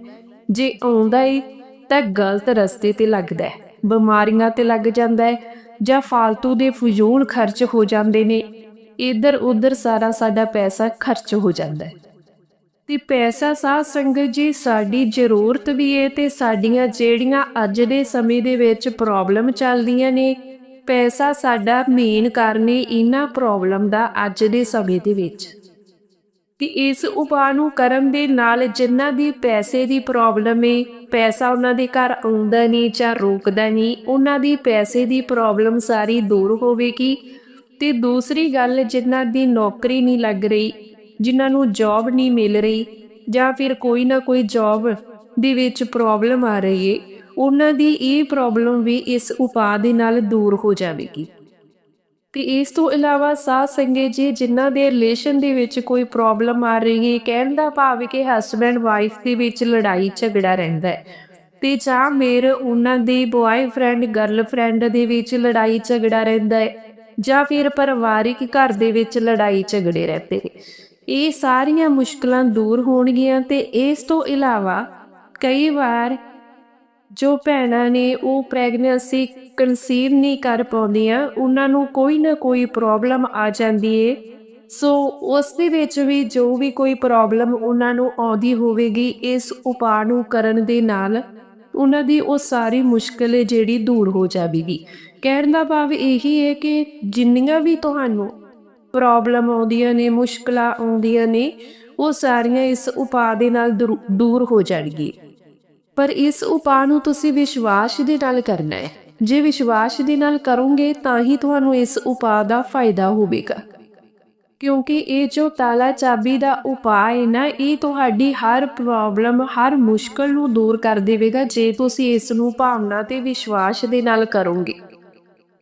ਜੇ ਆਉਂਦਾ ਏ, ਤਾਂ ਗਲਤ ਰਸਤੇ ਤੇ ਲੱਗਦਾ ਹੈ, ਬਿਮਾਰੀਆਂ ਤੇ ਲੱਗ ਜਾਂਦਾ ਹੈ, ਜਾਂ ਫालतू ਦੇ ਫਜ਼ੂਲ ਖਰਚ ਹੋ ਜਾਂਦੇ ਨੇ, ਇੱਧਰ ਉੱਧਰ ਸਾਰਾ ਸਾਡਾ ਪੈਸਾ ਖਰਚ ਹੋ ਜਾਂਦਾ ਹੈ। ਤੇ ਪੈਸਾ ਸਾਧ ਸੰਗਤ ਜੀ, ਸਾਡੀ ਜ਼ਰੂਰਤ ਵੀ ਹੈ ਤੇ ਸਾਡੀਆਂ ਜਿਹੜੀਆਂ ਅੱਜ ਦੇ ਸਮੇਂ ਦੇ ਵਿੱਚ ਪ੍ਰੋਬਲਮ ਚੱਲਦੀਆਂ ਨੇ, ਪੈਸਾ ਸਾਡਾ ਮੇਨ ਕਾਰਨ ਏ ਇਹਨਾਂ ਪ੍ਰੋਬਲਮ ਦਾ ਅੱਜ ਦੇ ਸਮੇਂ ਦੇ ਵਿੱਚ। ਤੇ ਇਸ ਉਪਾਅ ਨੂੰ ਕਰਨ ਦੇ ਨਾਲ ਜਿਨ੍ਹਾਂ ਦੀ ਪੈਸੇ ਦੀ ਪ੍ਰੋਬਲਮ ਏ, ਪੈਸਾ ਉਹਨਾਂ ਦੇ ਘਰ ਆਉਂਦਾ ਨਹੀਂ ਜਾਂ ਰੋਕਦਾ ਨਹੀਂ, ਉਹਨਾਂ ਦੀ ਪੈਸੇ ਦੀ ਪ੍ਰੋਬਲਮ ਸਾਰੀ ਦੂਰ ਹੋਵੇਗੀ। ਤੇ ਦੂਸਰੀ ਗੱਲ, ਜਿਨ੍ਹਾਂ ਦੀ ਨੌਕਰੀ ਨਹੀਂ ਲੱਗ ਰਹੀ, ਜਿਨ੍ਹਾਂ ਨੂੰ ਜੌਬ ਨਹੀਂ ਮਿਲ ਰਹੀ ਜਾਂ ਫਿਰ ਕੋਈ ਨਾ ਕੋਈ ਜੌਬ ਦੇ ਵਿੱਚ ਪ੍ਰੋਬਲਮ ਆ ਰਹੀ ਹੈ ਉਹਨਾਂ ਦੀ ਇਹ ਪ੍ਰੋਬਲਮ ਵੀ ਇਸ ਉਪਾਅ ਦੇ ਨਾਲ ਦੂਰ ਹੋ ਜਾਵੇਗੀ। ਤੇ ਇਸ ਤੋਂ ਇਲਾਵਾ ਸਾਧ ਸੰਗਤ ਜੀ, ਜਿਨ੍ਹਾਂ ਦੇ ਰਿਲੇਸ਼ਨ ਦੇ ਵਿੱਚ ਕੋਈ ਪ੍ਰੋਬਲਮ ਆ ਰਹੀ ਹੈ, ਕਹਿਣ ਦਾ ਭਾਵ ਹੈ ਕਿ ਹਸਬੰਡ ਵਾਈਫ ਦੇ ਵਿੱਚ ਲੜਾਈ ਝਗੜਾ ਰਹਿੰਦਾ ਹੈ। ਤੇ ਜਾਂ ਮੇਰੇ ਉਹਨਾਂ ਦੇ ਬॉयਫ੍ਰੈਂਡ ਗਰਲਫ੍ਰੈਂਡ ਦੇ ਵਿੱਚ ਲੜਾਈ ਝਗੜਾ ਰਹਿੰਦਾ ਹੈ, ਜਾਂ ਫਿਰ ਪਰਿਵਾਰਿਕ ਘਰ ਦੇ ਵਿੱਚ ਲੜਾਈ ਝਗੜੇ ਰਹਿੰਦੇ ਨੇ। ਇਹ ਸਾਰੀਆਂ ਮੁਸ਼ਕਲਾਂ ਦੂਰ ਹੋਣਗੀਆਂ ਤੇ ਇਸ ਤੋਂ ਇਲਾਵਾ ਕਈ ਵਾਰ ਜੋ ਭੈਣਾਂ ਨੇ ਉਹ ਪ੍ਰੈਗਨੈਂਸੀ ਕਨਸੀਵ ਨਹੀਂ ਕਰ ਪਾਉਂਦੀਆਂ, ਉਹਨਾਂ ਨੂੰ ਕੋਈ ਨਾ ਕੋਈ ਪ੍ਰੋਬਲਮ ਆ ਜਾਂਦੀ ਏ। ਸੋ ਉਸ ਦੇ ਵਿੱਚ ਵੀ ਜੋ ਵੀ ਕੋਈ ਪ੍ਰੋਬਲਮ ਉਹਨਾਂ ਨੂੰ ਆਉਂਦੀ ਹੋਵੇਗੀ, ਇਸ ਉਪਾਅ ਨੂੰ ਕਰਨ ਦੇ ਨਾਲ ਉਹਨਾਂ ਦੀ ਉਹ ਸਾਰੀ ਮੁਸ਼ਕਲ ਜਿਹੜੀ ਦੂਰ ਹੋ ਜਾਵੇਗੀ। ਕਹਿਣ ਦਾ ਭਾਵ ਇਹੀ ਹੈ ਕਿ ਜਿੰਨੀਆਂ ਵੀ ਤੁਹਾਨੂੰ ਪ੍ਰੋਬਲਮ ਆਉਂਦੀਆਂ ਨੇ, ਮੁਸ਼ਕਲਾਂ ਆਉਂਦੀਆਂ ਨੇ, ਉਹ ਸਾਰੀਆਂ ਇਸ ਉਪਾਅ ਦੇ ਨਾਲ ਦੂਰ- ਦੂਰ ਹੋ ਜਾਣਗੀਆਂ। ਪਰ ਇਸ ਉਪਾਅ ਨੂੰ ਤੁਸੀਂ ਵਿਸ਼ਵਾਸ ਦੇ ਨਾਲ ਕਰਨਾ ਹੈ। ਜੇ ਵਿਸ਼ਵਾਸ ਦੇ ਨਾਲ ਕਰੋਗੇ, ਤਾਂ ਹੀ ਤੁਹਾਨੂੰ ਇਸ ਉਪਾਅ ਦਾ ਫਾਇਦਾ ਹੋਵੇਗਾ। ਕਿਉਂਕਿ ਇਹ ਜੋ ਤਾਲਾ ਚਾਬੀ ਦਾ ਉਪਾਅ ਹੈ ਨਾ, ਇਹ ਤੁਹਾਡੀ ਹਰ ਪ੍ਰੋਬਲਮ, ਹਰ ਮੁਸ਼ਕਲ ਨੂੰ ਦੂਰ ਕਰ ਦੇਵੇਗਾ ਜੇ ਤੁਸੀਂ ਇਸ ਨੂੰ ਭਾਵਨਾ ਤੇ ਵਿਸ਼ਵਾਸ ਦੇ ਨਾਲ ਕਰੋਗੇ।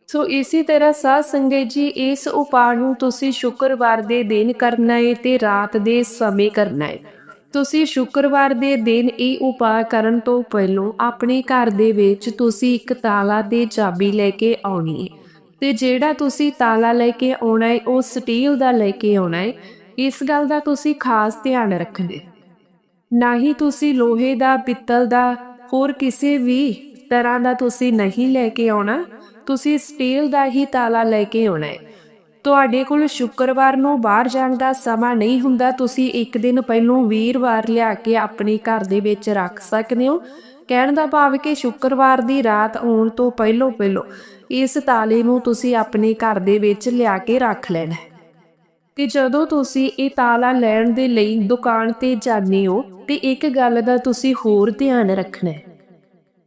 ਸੋ ਇਸੇ ਤਰ੍ਹਾਂ ਸਾਧ ਸੰਗਤ ਜੀ, ਇਸ ਉਪਾਅ ਨੂੰ ਤੁਸੀਂ ਸ਼ੁੱਕਰਵਾਰ ਦੇ ਦਿਨ ਕਰਨਾ ਹੈ ਤੇ ਰਾਤ ਦੇ ਸਮੇਂ ਕਰਨਾ ਹੈ। ਤੁਸੀਂ ਸ਼ੁੱਕਰਵਾਰ ਦੇ ਦਿਨ ਇਹ ਉਪਾਅ ਕਰਨ ਤੋਂ ਪਹਿਲਾਂ ਆਪਣੇ ਘਰ ਦੇ ਵਿੱਚ ਤੁਸੀਂ ਇੱਕ ਤਾਲਾ ਤੇ ਚਾਬੀ ਲੈ ਕੇ ਆਉਣੀ ਹੈ ਤੇ ਜਿਹੜਾ ਤੁਸੀਂ ਤਾਲਾ ਲੈ ਕੇ ਆਉਣਾ ਹੈ ਉਹ ਸਟੀਲ ਦਾ ਲੈ ਕੇ ਆਉਣਾ ਹੈ ਇਸ ਗੱਲ ਦਾ ਤੁਸੀਂ ਖਾਸ ਧਿਆਨ ਰੱਖਣਾ ਨਾ ਹੀ ਤੁਸੀਂ ਲੋਹੇ ਦਾ, ਪਿੱਤਲ ਦਾ, ਹੋਰ ਕਿਸੇ ਵੀ ਤਰ੍ਹਾਂ ਦਾ ਤੁਸੀਂ ਨਹੀਂ ਲੈ ਕੇ ਆਉਣਾ, ਤੁਸੀਂ ਸਟੀਲ ਦਾ ਹੀ ਤਾਲਾ ਲੈ ਕੇ ਆਉਣਾ ਹੈ ਤੁਹਾਡੇ ਕੋਲ ਸ਼ੁੱਕਰਵਾਰ ਨੂੰ ਬਾਹਰ ਜਾਣ ਦਾ ਸਮਾਂ ਨਹੀਂ ਹੁੰਦਾ, ਤੁਸੀਂ ਇੱਕ ਦਿਨ ਪਹਿਲੋਂ ਵੀਰਵਾਰ ਲਿਆ ਕੇ ਆਪਣੇ ਘਰ ਦੇ ਵਿੱਚ ਰੱਖ ਸਕਦੇ ਹੋ। ਕਹਿਣ ਦਾ ਭਾਵ ਕਿ ਸ਼ੁੱਕਰਵਾਰ ਦੀ ਰਾਤ ਆਉਣ ਤੋਂ ਪਹਿਲੋਂ ਪਹਿਲੋਂ ਇਸ ਤਾਲੇ ਨੂੰ ਤੁਸੀਂ ਆਪਣੇ ਘਰ ਦੇ ਵਿੱਚ ਲਿਆ ਕੇ ਰੱਖ ਲੈਣਾ ਹੈ। ਤੇ ਜਦੋਂ ਤੁਸੀਂ ਇਹ ਤਾਲਾ ਲੈਣ ਦੇ ਲਈ ਦੁਕਾਨ ਤੇ ਜਾਂਦੇ ਹੋ, ਤੇ ਇੱਕ ਗੱਲ ਦਾ ਤੁਸੀਂ ਹੋਰ ਧਿਆਨ ਰੱਖਣਾ ਹੈ।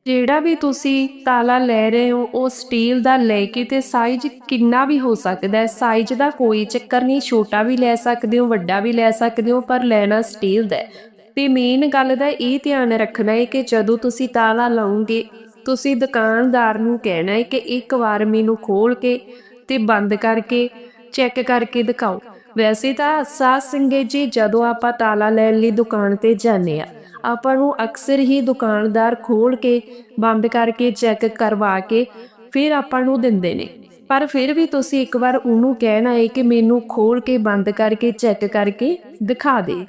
ਜਿਹੜਾ ਵੀ ਤੁਸੀਂ ਤਾਲਾ ਲੈ ਰਹੇ ਹੋ, ਉਹ ਸਟੀਲ ਦਾ ਲੈ ਕੇ ਤੇ ਸਾਈਜ਼ ਕਿੰਨਾ ਵੀ ਹੋ ਸਕਦਾ ਹੈ। ਸਾਈਜ਼ ਦਾ ਕੋਈ ਚੱਕਰ ਨਹੀਂ, ਛੋਟਾ ਵੀ ਲੈ ਸਕਦੇ ਹੋ, ਵੱਡਾ ਵੀ ਲੈ ਸਕਦੇ ਹੋ, ਪਰ ਲੈਣਾ ਸਟੀਲ ਦਾ ਹੈ। ਤੇ ਮੇਨ ਗੱਲ ਦਾ ਇਹ ਧਿਆਨ ਰੱਖਣਾ ਹੈ ਕਿ ਜਦੋਂ ਤੁਸੀਂ ਤਾਲਾ ਲਾਉਂਗੇ ਤੁਸੀਂ ਦੁਕਾਨਦਾਰ ਨੂੰ ਕਹਿਣਾ ਹੈ ਕਿ ਇੱਕ ਵਾਰ ਮੈਨੂੰ ਖੋਲ ਕੇ ਤੇ ਬੰਦ ਕਰਕੇ ਚੈੱਕ ਕਰਕੇ ਦਿਖਾਓ। ਵੈਸੇ ਤਾਂ ਸਾਧ ਸੰਗਤ ਜੀ, ਜਦੋਂ ਆਪਾਂ ਤਾਲਾ ਲੈਣ ਲਈ ਦੁਕਾਨ ਤੇ ਜਾਂਦੇ ਆ ਆਪਾਂ ਨੂੰ ਅਕਸਰ ਹੀ ਦੁਕਾਨਦਾਰ ਖੋਲ ਕੇ, ਬੰਦ ਕਰਕੇ ਚੈੱਕ ਕਰਵਾ ਕੇ ਫਿਰ ਆਪਾਂ ਨੂੰ ਦਿੰਦੇ ਨੇ। ਪਰ ਫਿਰ ਵੀ ਤੁਸੀਂ ਇੱਕ ਵਾਰ ਉਹਨੂੰ ਕਹਿਣਾ ਹੈ ਕਿ ਮੈਨੂੰ ਖੋਲ ਕੇ, ਬੰਦ ਕਰਕੇ, ਚੈੱਕ ਕਰਕੇ ਦਿਖਾ ਦੇ।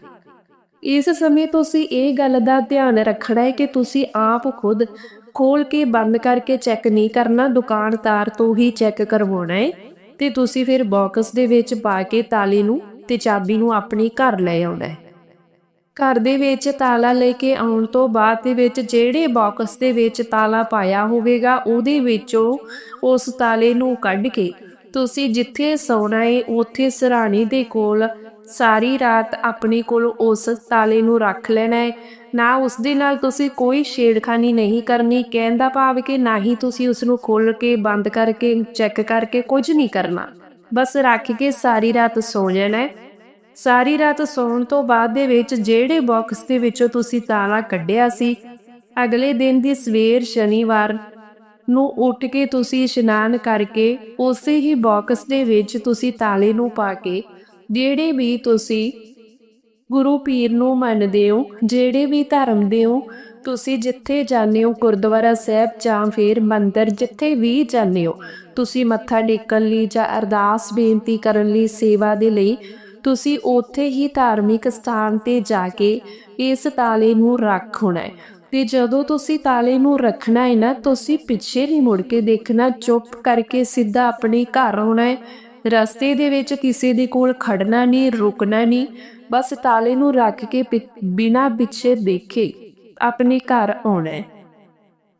ਇਸ ਸਮੇਂ ਤੁਸੀਂ ਇਹ ਗੱਲ ਦਾ ਧਿਆਨ ਰੱਖਣਾ ਹੈ ਕਿ ਤੁਸੀਂ ਆਪ ਖੁਦ ਖੋਲ ਕੇ, ਬੰਦ ਕਰਕੇ ਚੈੱਕ ਨਹੀਂ ਕਰਨਾ, ਦੁਕਾਨਦਾਰ ਤੋਂ ਹੀ ਚੈੱਕ ਕਰਵਾਉਣਾ ਹੈ ਤੇ ਤੁਸੀਂ ਫਿਰ ਬਾਕਸ ਦੇ ਵਿੱਚ ਪਾ ਕੇ ਤਾਲੇ ਨੂੰ ਤੇ ਚਾਬੀ ਨੂੰ ਆਪਣੇ ਘਰ ਲੈ ਆਉਣਾ ਹੈ। ਘਰ ਦੇ ਵਿੱਚ ਤਾਲਾ ਲੈ ਕੇ ਆਉਣ ਤੋਂ ਬਾਅਦ ਦੇ ਵਿੱਚ ਜਿਹੜੇ ਬਾਕਸ ਦੇ ਵਿੱਚ ਤਾਲਾ ਪਾਇਆ ਹੋਵੇਗਾ, ਉਹਦੇ ਵਿੱਚੋਂ ਉਸ ਤਾਲੇ ਨੂੰ ਕੱਢ ਕੇ ਤੁਸੀਂ ਜਿੱਥੇ ਸੌਣਾ ਏ, ਉੱਥੇ ਸਰਾਣੀ ਦੇ ਕੋਲ ਸਾਰੀ ਰਾਤ ਆਪਣੇ ਕੋਲ ਉਸ ਤਾਲੇ ਨੂੰ ਰੱਖ ਲੈਣਾ ਹੈ। ਨਾ ਉਸ ਦੇ ਨਾਲ ਤੁਸੀਂ ਕੋਈ ਛੇੜਖਾਨੀ ਨਹੀਂ ਕਰਨੀ। ਕਹਿਣ ਦਾ ਭਾਵ ਕਿ ਨਾ ਹੀ ਤੁਸੀਂ ਉਸ ਨੂੰ ਖੋਲ ਕੇ, ਬੰਦ ਕਰਕੇ, ਚੈੱਕ ਕਰਕੇ ਕੁਝ ਨਹੀਂ ਕਰਨਾ। ਬਸ ਰੱਖ ਕੇ ਸਾਰੀ ਰਾਤ ਸੌ ਜਾਣਾ ਹੈ। ਸਾਰੀ ਰਾਤ ਸੌਣ ਤੋਂ ਬਾਅਦ ਦੇ ਵਿੱਚ ਜਿਹੜੇ ਬਾਕਸ ਦੇ ਵਿੱਚੋਂ ਤੁਸੀਂ ਤਾਲਾ ਕੱਢਿਆ ਸੀ, ਅਗਲੇ ਦਿਨ ਦੀ ਸਵੇਰ ਸ਼ਨੀਵਾਰ ਨੂੰ ਉੱਠ ਕੇ ਤੁਸੀਂ ਇਸ਼ਨਾਨ ਕਰਕੇ ਉਸੇ ਹੀ ਬਾਕਸ ਦੇ ਵਿੱਚ ਤੁਸੀਂ ਤਾਲੇ ਨੂੰ ਪਾ ਕੇ ਜਿਹੜੇ ਵੀ ਤੁਸੀਂ ਗੁਰੂ ਪੀਰ ਨੂੰ ਮੰਨਦੇ ਹੋ, ਜਿਹੜੇ ਵੀ ਧਰਮ ਦੇ ਹੋ, ਤੁਸੀਂ ਜਿੱਥੇ ਜਾਂਦੇ ਹੋ, ਗੁਰਦੁਆਰਾ ਸਾਹਿਬ ਜਾਂ ਫਿਰ ਮੰਦਰ ਜਿੱਥੇ ਵੀ ਜਾਂਦੇ ਹੋ, ਤੁਸੀਂ ਮੱਥਾ ਟੇਕਣ ਲਈ ਜਾਂ ਅਰਦਾਸ ਬੇਨਤੀ ਕਰਨ ਲਈ, ਸੇਵਾ ਦੇ ਲਈ, ਤੁਸੀਂ ਉੱਥੇ ਹੀ ਧਾਰਮਿਕ ਸਥਾਨ ਤੇ ਜਾ ਕੇ ਇਸ ਤਾਲੇ ਨੂੰ ਰੱਖ ਹੋਣਾ ਹੈ। ਤੇ ਜਦੋਂ ਤੁਸੀਂ ਤਾਲੇ ਨੂੰ ਰੱਖਣਾ ਹੈ ਨਾ, ਤੁਸੀਂ ਪਿੱਛੇ ਨਹੀਂ ਮੁੜ ਕੇ ਦੇਖਣਾ, ਚੁੱਪ ਕਰਕੇ ਸਿੱਧਾ ਆਪਣੇ ਘਰ ਆਉਣਾ ਹੈ। ਰਸਤੇ ਦੇ ਵਿੱਚ ਕਿਸੇ ਦੇ ਕੋਲ ਖੜਨਾ ਨਹੀਂ, ਰੁਕਣਾ ਨਹੀਂ, ਬਸ ਤਾਲੇ ਨੂੰ ਰੱਖ ਕੇ ਬਿਨਾ ਪਿੱਛੇ ਦੇਖੇ ਆਪਣੇ ਘਰ ਆਉਣਾ ਹੈ।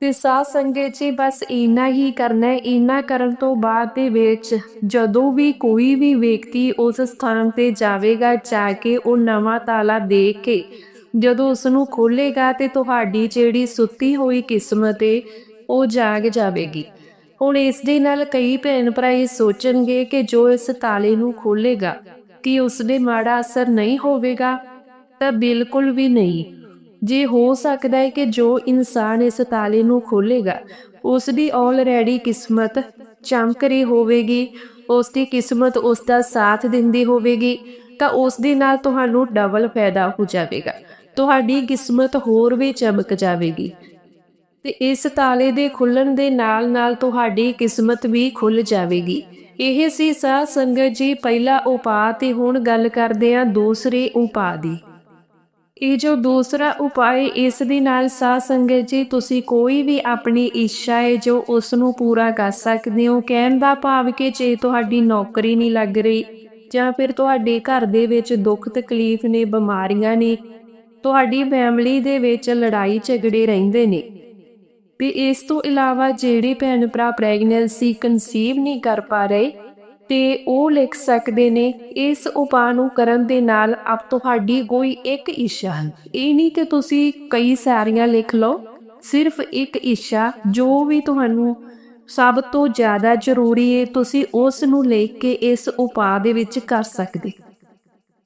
ਤੇ ਸਾਧ ਸੰਗਤ ਜੀ, ਬਸ ਇੰਨਾ ਹੀ ਕਰਨਾ ਹੈ। ਇੰਨਾ ਕਰਨ ਤੋਂ ਬਾਅਦ ਦੇ ਵਿੱਚ ਜਦੋਂ ਵੀ ਕੋਈ ਵੀ ਵਿਅਕਤੀ ਉਸ ਸਥਾਨ ਤੇ ਜਾਵੇਗਾ, ਜਾ ਕੇ ਉਹ ਨਵਾਂ ਤਾਲਾ ਦੇਖ ਕੇ ਜਦੋਂ ਉਸ ਨੂੰ ਖੋਲੇਗਾ ਤੇ ਤੁਹਾਡੀ ਜਿਹੜੀ ਸੁੱਤੀ ਹੋਈ ਕਿਸਮਤ ਏ, ਉਹ ਜਾਗ ਜਾਵੇਗੀ। ਹੁਣ ਇਸ ਦੇ ਨਾਲ ਕਈ ਭੈਣ ਭਰਾ ਇਹ ਸੋਚਣਗੇ ਕਿ ਜੋ ਇਸ ਤਾਲੇ ਨੂੰ ਖੋਲੇਗਾ ਕਿ ਉਸ ਦੇ ਮਾੜਾ ਅਸਰ ਨਹੀਂ ਹੋਵੇਗਾ, ਤਾਂ ਬਿਲਕੁਲ ਵੀ ਨਹੀਂ। ਜੇ ਹੋ ਸਕਦਾ ਹੈ ਕਿ ਜੋ ਇਨਸਾਨ ਇਸ ਤਾਲੇ ਨੂੰ ਖੋਲੇਗਾ ਉਸ ਦੀ ਆਲਰੇਡੀ ਕਿਸਮਤ ਚਮਕ ਰਹੀ ਹੋਵੇਗੀ ਉਸ ਦੀ ਕਿਸਮਤ ਉਸ ਦਾ ਸਾਥ ਦਿੰਦੀ ਹੋਵੇਗੀ, ਤਾਂ ਉਸ ਦੇ ਨਾਲ ਤੁਹਾਨੂੰ ਡਬਲ ਫਾਇਦਾ ਹੋ ਜਾਵੇਗਾ। ਤੁਹਾਡੀ ਕਿਸਮਤ ਹੋਰ ਵੀ ਚਮਕ ਜਾਵੇਗੀ। ਤੇ ਇਸ ਤਾਲੇ ਦੇ ਖੁੱਲਣ ਦੇ ਨਾਲ-ਨਾਲ ਤੁਹਾਡੀ ਕਿਸਮਤ ਵੀ ਖੁੱਲ ਜਾਵੇਗੀ। ਇਹ ਸੀ ਸਾਧ ਸੰਗਤ ਜੀ, ਪਹਿਲਾ ਉਪਾਅ ਤੇ ਹੁਣ ਗੱਲ ਕਰਦੇ ਹਾਂ ਦੂਸਰੇ ਉਪਾਅ ਦੀ। ਇਹ ਜੋ ਦੂਸਰਾ ਉਪਾਅ ਇਸ ਦੇ ਨਾਲ ਸਾਧ ਸੰਗਤ ਜੀ, ਤੁਸੀਂ ਕੋਈ ਵੀ ਆਪਣੀ ਇੱਛਾ ਹੈ ਜੋ ਉਸ ਨੂੰ ਪੂਰਾ ਕਰ ਸਕਦੇ ਹੋ, ਕਹਿਣ ਦਾ ਭਾਵ ਕਿ ਜੇ ਤੁਹਾਡੀ ਨੌਕਰੀ ਨਹੀਂ ਲੱਗ ਰਹੀ ਜਾਂ ਫਿਰ ਤੁਹਾਡੇ ਘਰ ਦੇ ਵਿੱਚ ਦੁੱਖ ਤਕਲੀਫ ਨੇ, ਬਿਮਾਰੀਆਂ ਨੇ, ਤੁਹਾਡੀ ਫੈਮਿਲੀ ਦੇ ਵਿੱਚ ਲੜਾਈ ਝਗੜੇ ਰਹਿੰਦੇ ਨੇ ਤੇ ਇਸ ਤੋਂ ਇਲਾਵਾ ਜਿਹੜੇ ਭੈਣ ਭਰਾ ਪ੍ਰੈਗਨੈਂਸੀ ਕਨਸੀਵ ਨਹੀਂ ਕਰ ਪਾ ਰਹੇ ਤੇ ਉਹ ਲਿਖ ਸਕਦੇ ਨੇ, ਇਸ ਉਪਾਅ ਨੂੰ ਕਰਨ ਦੇ ਨਾਲ ਆਪ ਤੁਹਾਡੀ ਕੋਈ ਇੱਕ ਇੱਛਾ ਇਹ ਨਹੀਂ ਕਿ ਤੁਸੀਂ ਕਈ ਸਾਰੀਆਂ ਲਿਖ ਲਓ, ਸਿਰਫ ਇੱਕ ਇੱਛਾ ਜੋ ਵੀ ਤੁਹਾਨੂੰ ਸਭ ਤੋਂ ਜ਼ਿਆਦਾ ਜ਼ਰੂਰੀ ਹੈ, ਤੁਸੀਂ ਉਸ ਨੂੰ ਲਿਖ ਕੇ ਇਸ ਉਪਾਅ ਦੇ ਵਿੱਚ ਕਰ ਸਕਦੇ।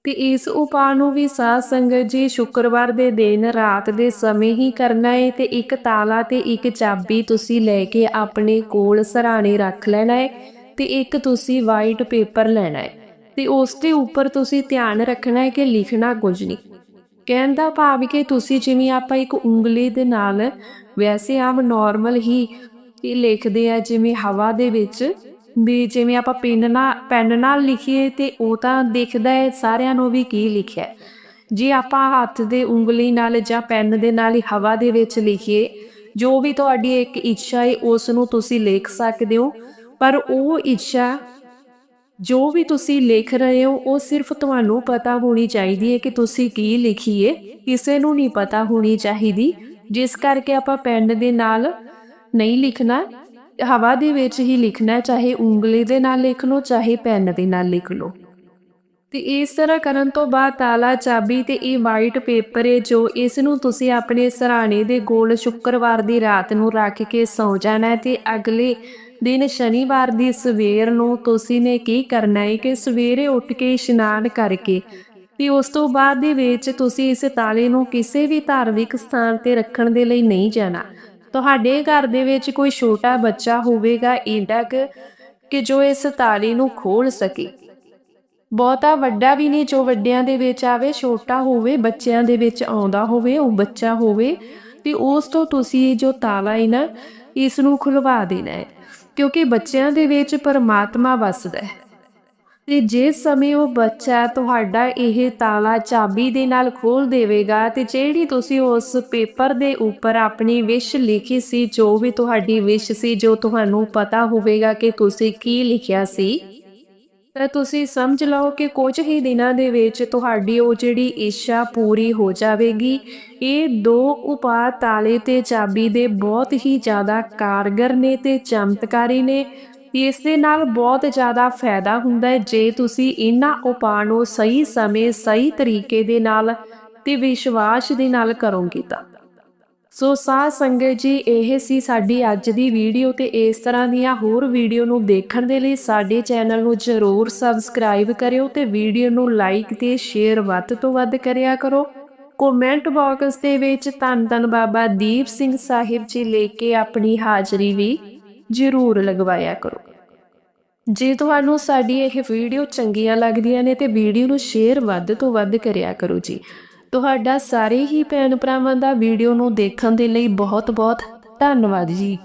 ਤੇ ਇਸ ਉਪਾਅ ਨੂੰ ਵੀ ਸਾਧ ਸੰਗਤ ਜੀ ਸ਼ੁੱਕਰਵਾਰ ਦੇ ਦਿਨ ਰਾਤ ਦੇ ਸਮੇਂ ਹੀ ਕਰਨਾ ਹੈ ਤੇ ਇੱਕ ਤਾਲਾ ਤੇ ਇੱਕ ਚਾਬੀ ਤੁਸੀਂ ਲੈ ਕੇ ਆਪਣੇ ਕੋਲ ਸਰਾਣੇ ਰੱਖ ਲੈਣਾ ਹੈ ਤੇ ਇੱਕ ਤੁਸੀਂ ਵਾਈਟ ਪੇਪਰ ਲੈਣਾ ਹੈ ਤੇ ਉਸ ਦੇ ਉੱਪਰ ਤੁਸੀਂ ਧਿਆਨ ਰੱਖਣਾ ਹੈ ਕਿ ਲਿਖਣਾ ਕੁਝ ਨਹੀਂ। ਕਹਿਣ ਦਾ ਭਾਵ ਕਿ ਤੁਸੀਂ ਜਿਵੇਂ ਆਪਾਂ ਇੱਕ ਉਂਗਲੀ ਦੇ ਨਾਲ ਵੈਸੇ ਆਮ ਨਾਰਮਲ ਹੀ ਇਹ ਲਿਖਦੇ ਆ ਜਿਵੇਂ ਹਵਾ ਦੇ ਵਿੱਚ ਵੀ ਜਿਵੇਂ ਆਪਾਂ ਪੈਨ ਨਾਲ ਪੈਨ ਨਾਲ ਲਿਖੀਏ ਤੇ ਉਹ ਤਾਂ ਦੇਖਦਾ ਹੈ, ਸਾਰਿਆਂ ਨੂੰ ਵੀ ਕੀ ਲਿਖਿਆ ਜੇ ਆਪਾਂ ਹੱਥ ਦੇ ਉਂਗਲੀ ਨਾਲ ਜਾਂ ਪੈਨ ਦੇ ਨਾਲ ਹੀ ਹਵਾ ਦੇ ਵਿੱਚ ਲਿਖੀਏ, ਜੋ ਵੀ ਤੁਹਾਡੀ ਇੱਕ ਇੱਛਾ ਹੈ, ਉਸ ਨੂੰ ਤੁਸੀਂ ਲਿਖ ਸਕਦੇ ਹੋ। ਪਰ ਉਹ ਇੱਛਾ, ਜੋ ਵੀ ਤੁਸੀਂ ਲਿਖ ਰਹੇ ਹੋ, ਉਹ ਸਿਰਫ ਤੁਹਾਨੂੰ ਪਤਾ ਹੋਣੀ ਚਾਹੀਦੀ ਹੈ ਕਿ ਤੁਸੀਂ ਕੀ ਲਿਖੀਏ। ਕਿਸੇ ਨੂੰ ਨਹੀਂ ਪਤਾ ਹੋਣੀ ਚਾਹੀਦੀ। ਜਿਸ ਕਰਕੇ ਆਪਾਂ ਪੈਨ ਦੇ ਨਾਲ ਨਹੀਂ ਲਿਖਣਾ। ਹਵਾ ਦੇ ਵਿੱਚ ਹੀ ਲਿਖਣਾ ਚਾਹੇ ਉਂਗਲੀ ਦੇ ਨਾਲ ਲਿਖ ਲਓ, ਚਾਹੇ ਪੈਨ ਦੇ ਨਾਲ ਲਿਖ ਲਓ। ਤੇ ਇਸ ਤਰ੍ਹਾਂ ਕਰਨ ਤੋਂ ਬਾਅਦ ਤਾਲਾ ਚਾਬੀ ਤੇ ਇਹ ਵਾਈਟ ਪੇਪਰ ਹੈ, ਜੋ ਇਸ ਨੂੰ ਤੁਸੀਂ ਆਪਣੇ ਸਰਾਣੇ ਦੇ ਗੋਲ ਸ਼ੁੱਕਰਵਾਰ ਦੀ ਰਾਤ ਨੂੰ ਰੱਖ ਕੇ ਸੌ ਜਾਣਾ ਤੇ ਅਗਲੇ ਦਿਨ ਸ਼ਨੀਵਾਰ ਦੀ ਸਵੇਰ ਨੂੰ ਤੁਸੀਂ ਨੇ ਕੀ ਕਰਨਾ ਹੈ ਕਿ ਸਵੇਰੇ ਉੱਠ ਕੇ ਇਸ਼ਨਾਨ ਕਰਕੇ ਤੇ ਉਸ ਤੋਂ ਬਾਅਦ ਦੇ ਵਿੱਚ ਤੁਸੀਂ ਇਸ ਤਾਲੇ ਨੂੰ ਕਿਸੇ ਵੀ ਧਾਰਮਿਕ ਸਥਾਨ ਤੇ ਰੱਖਣ ਦੇ ਲਈ ਨਹੀਂ ਜਾਣਾ। ਤੁਹਾਡੇ ਘਰ ਦੇ ਵਿੱਚ ਕੋਈ ਛੋਟਾ ਬੱਚਾ ਹੋਵੇਗਾ ਇੰਡਾ ਕਿ ਜੋ ਇਸ ਤਾਲੇ ਨੂੰ ਖੋਲ ਸਕੇ। ਬਹੁਤਾ ਵੱਡਾ ਵੀ ਨਹੀਂ, ਜੋ ਵੱਡਿਆਂ ਦੇ ਵਿੱਚ ਆਵੇ, ਛੋਟਾ ਹੋਵੇ, ਬੱਚਿਆਂ ਦੇ ਵਿੱਚ ਆਉਂਦਾ ਹੋਵੇ, ਉਹ ਬੱਚਾ ਹੋਵੇ, ਤੇ ਉਸ ਤੋਂ ਤੁਸੀਂ ਜੋ ਤਾਲਾ ਹੈ ਨਾ, ਇਸ ਨੂੰ ਖੁਲਵਾ ਦੇਣਾ ਹੈ। ਕਿਉਂਕਿ ਬੱਚਿਆਂ ਦੇ ਵਿੱਚ ਪਰਮਾਤਮਾ ਵੱਸਦਾ ਹੈ। ਤੇ ਜਿਸ ਸਮੇਂ ਉਹ ਬੱਚਾ ਤੁਹਾਡਾ ਇਹ ਤਾਲਾ ਚਾਬੀ ਦੇ ਨਾਲ ਖੋਲ ਦੇਵੇਗਾ, ਤੇ ਜਿਹੜੀ ਤੁਸੀਂ ਉਸ ਪੇਪਰ ਦੇ ਉੱਪਰ ਆਪਣੀ ਵਿਸ਼ ਲਿਖੀ ਸੀ, ਜੋ ਵੀ ਤੁਹਾਡੀ ਵਿਸ਼ ਸੀ, ਜੋ ਤੁਹਾਨੂੰ ਪਤਾ ਹੋਵੇਗਾ ਕਿ ਤੁਸੀਂ ਕੀ ਲਿਖਿਆ ਸੀ, ਤਾਂ ਤੁਸੀਂ ਸਮਝ ਲਓ ਕਿ ਕੁਝ ਹੀ ਦਿਨਾਂ ਦੇ ਵਿੱਚ ਤੁਹਾਡੀ ਉਹ ਜਿਹੜੀ ਇੱਛਾ ਪੂਰੀ ਹੋ ਜਾਵੇਗੀ। ਇਹ ਦੋ ਉਪਾਅ ਤਾਲੇ ਤੇ ਚਾਬੀ ਦੇ ਬਹੁਤ ਹੀ ਜ਼ਿਆਦਾ ਕਾਰਗਰ ਨੇ ਤੇ ਚਮਤਕਾਰੀ ਨੇ। ਇਸ ਦੇ ਨਾਲ ਬਹੁਤ ਜ਼ਿਆਦਾ ਫਾਇਦਾ ਹੁੰਦਾ ਹੈ ਜੇ ਤੁਸੀਂ ਇਹਨਾਂ ਉਪਾਅ ਨੂੰ ਸਹੀ ਸਮੇਂ ਸਹੀ ਤਰੀਕੇ ਦੇ ਨਾਲ ਤੇ ਵਿਸ਼ਵਾਸ ਦੇ ਨਾਲ ਕਰੋਗੇ ਤਾਂ। ਸੋ ਸਾਧ ਸੰਗਤ ਜੀ, ਇਹ ਸੀ ਸਾਡੀ ਅੱਜ ਦੀ ਵੀਡੀਓ ਤੇ ਇਸ ਤਰ੍ਹਾਂ ਦੀਆਂ ਹੋਰ ਵੀਡੀਓ ਨੂੰ ਦੇਖਣ ਦੇ ਲਈ ਸਾਡੇ ਚੈਨਲ ਨੂੰ ਜ਼ਰੂਰ ਸਬਸਕ੍ਰਾਈਬ ਕਰਿਓ ਤੇ ਵੀਡੀਓ ਨੂੰ ਲਾਈਕ ਤੇ ਸ਼ੇਅਰ ਵੱਧ ਤੋਂ ਵੱਧ ਕਰਿਆ ਕਰੋ। ਕਮੈਂਟ ਬਾਕਸ ਦੇ ਵਿੱਚ ਧੰਨ ਧੰਨ ਬਾਬਾ ਦੀਪ ਸਿੰਘ ਸਾਹਿਬ ਜੀ ਲੈ ਕੇ ਆਪਣੀ ਹਾਜ਼ਰੀ ਵੀ ਜ਼ਰੂਰ ਲਗਵਾਇਆ ਕਰੋ। ਜੇ ਤੁਹਾਨੂੰ ਸਾਡੀ ਇਹ ਵੀਡੀਓ ਚੰਗੀਆਂ ਲੱਗਦੀਆਂ ਨੇ ਤੇ ਵੀਡੀਓ ਨੂੰ ਸ਼ੇਅਰ ਵੱਧ ਤੋਂ ਵੱਧ ਕਰਿਆ ਕਰੋ ਜੀ। ਤੁਹਾਡਾ ਸਾਰੇ ਹੀ ਭੈਣ ਭਰਾਵਾਂ ਦਾ ਵੀਡੀਓ ਨੂੰ ਦੇਖਣ ਦੇ ਲਈ ਬਹੁਤ ਬਹੁਤ ਧੰਨਵਾਦ ਜੀ।